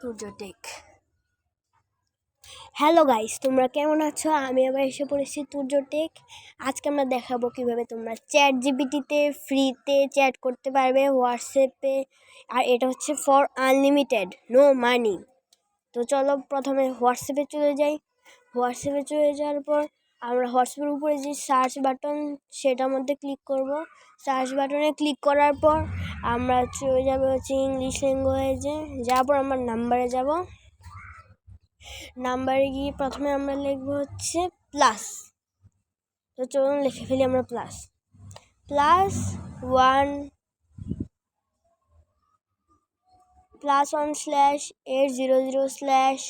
তুর্যটেক hello guys তোমরা কেমন আছো? আমি আবার এসে পড়েছি তুর্যটেক আজকে আমরা দেখাবো কীভাবে তোমরা চ্যাট জিবিটিতে ফ্রিতে চ্যাট করতে পারবে, হোয়াটসঅ্যাপে। আর এটা হচ্ছে ফর আনলিমিটেড, নো মানি। তো চলো প্রথমে হোয়াটসঅ্যাপে চলে যাই। হোয়াটসঅ্যাপে চলে যাওয়ার পর আমরা হোয়াটসঅ্যাপের উপরে যে সার্চ বাটন, সেটার মধ্যে ক্লিক করব। সার্চ বাটনে ক্লিক করার পর আমরা চলে যাবে হচ্ছে ইংলিশ ল্যাঙ্গুয়েজে পর আমরা নাম্বারে যাব। নাম্বারে গিয়ে প্রথমে আমরা লিখব হচ্ছে প্লাস তো চলুন লিখে ফেলি আমরা plus plus one plus one slash eight zero zero slash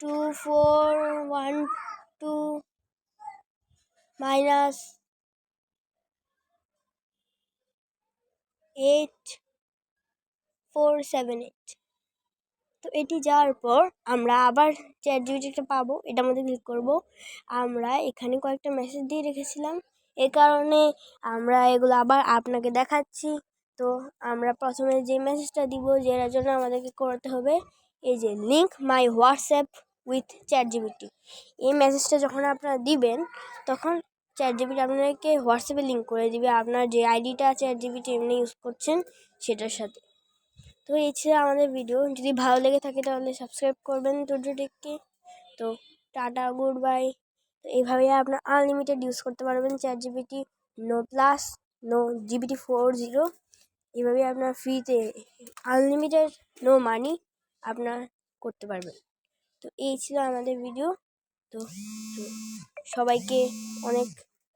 two four one two minus eight four seven eight তো এটি যাওয়ার পর আমরা আবার চ্যাট জিবিটিটা পাবো, এটার মধ্যে ক্লিক করব। আমরা এখানে কয়েকটা মেসেজ দিয়ে রেখেছিলাম। এ কারণে আমরা এগুলো আবার আপনাকে দেখাচ্ছি। তো আমরা প্রথমে যে মেসেজটা দিব, যেটার জন্য আমাদেরকে করতে হবে, এই যে link my WhatsApp with chat GPT এই মেসেজটা যখন আপনারা দিবেন, তখন চ্যাট জিবিটি আপনাদেরকে হোয়াটসঅ্যাপে লিঙ্ক করে দিবে। আপনার যে আইডিটা চ্যাট জিবিটি এমনি ইউজ করছেন সেটার সাথে। তো এই ছিল আমাদের ভিডিও। যদি ভালো লেগে থাকে তাহলে সাবস্ক্রাইব করবেন টুডুটিককে তো টাটা, গুড বাই। তো এইভাবেই আপনার আনলিমিটেড ইউজ করতে পারবেন chat GPT no plus, no GPT four zero. এইভাবেই আপনার ফ্রিতে আনলিমিটেড, নো মানি আপনার করতে পারবেন। তো এই ছিল আমাদের ভিডিও। তো সবাইকে অনেক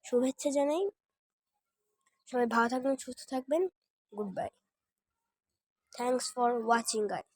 শুভেচ্ছা জানাই। সবাই ভালো থাকবেন, সুস্থ থাকবেন। Goodbye thanks for watching guys